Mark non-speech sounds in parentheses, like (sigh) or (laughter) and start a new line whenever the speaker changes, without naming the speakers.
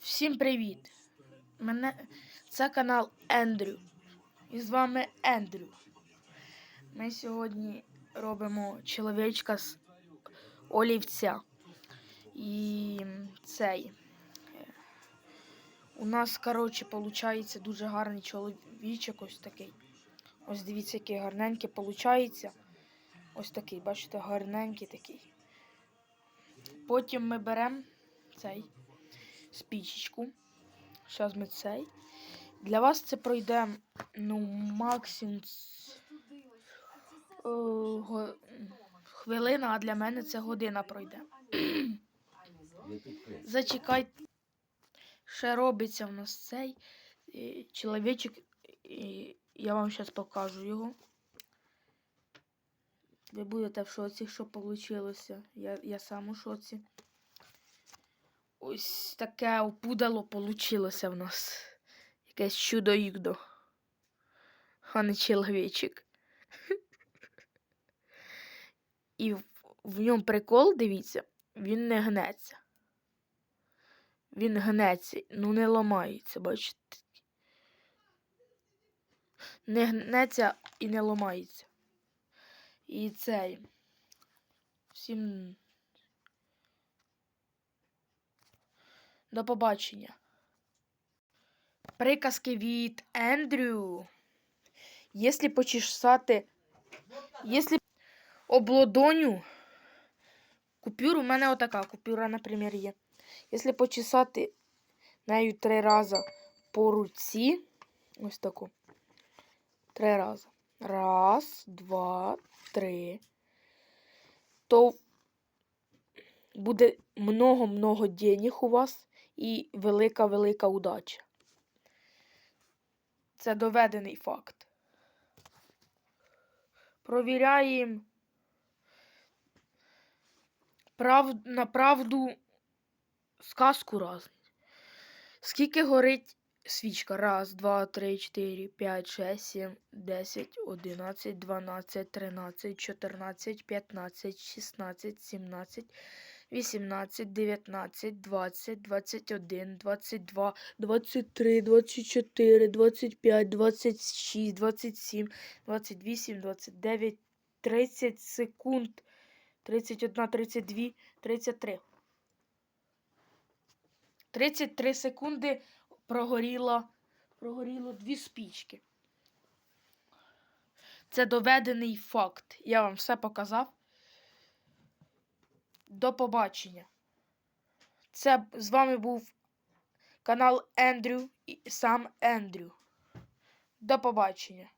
Всім привіт! Мене це канал Ендрю. І з вами Ендрю. Ми сьогодні робимо чоловічка з олівця. І цей. У нас, коротше, виходить дуже гарний чоловічок ось такий. Ось дивіться, який гарненький виходить. Ось такий, бачите, гарненький такий. Потім ми беремо цей спічечку. Зараз ми цей. Для вас це пройде ну, максимум е, хвилина, а для мене це година пройде. (clears throat) Зачекайте. Ще робиться в нас цей е, чоловічок. Я вам зараз покажу його. Ви будете в шоці, що вийшло. Я, я сам у шоці. Ось таке опудало получилося в нас. Якесь чудо юдо А не чоловічик. І в, ньому прикол, дивіться, він не гнеться. Він гнеться, ну не ламається, бачите? Не гнеться і не ламається. І цей. Всім До побачення. Приказки від Ендрю. Якщо почесати. Якщо облодоню. Купюру, у мене отака купюра, наприклад, є. Якщо почесати нею три рази по руці. Ось таку. Три рази. Раз, два, три. То буде много-много денег у вас і велика-велика удача. Це доведений факт. Провіряємо прав... на правду сказку раз. Скільки горить свічка? Раз, два, три, чотири, п'ять, шесть, сім, десять, одинадцять, дванадцять, тринадцять, чотирнадцять, п'ятнадцять, шістнадцять, сімнадцять. 18, 19, 20, 21, 22, 23, 24, 25, 26, 27, 28, 29, 30 секунд, 31, 32, 33. 33 секунди прогоріло, прогоріло дві спічки. Це доведений факт. Я вам все показав. До побачення. Це з вами був канал Ендрю і сам Ендрю. До побачення.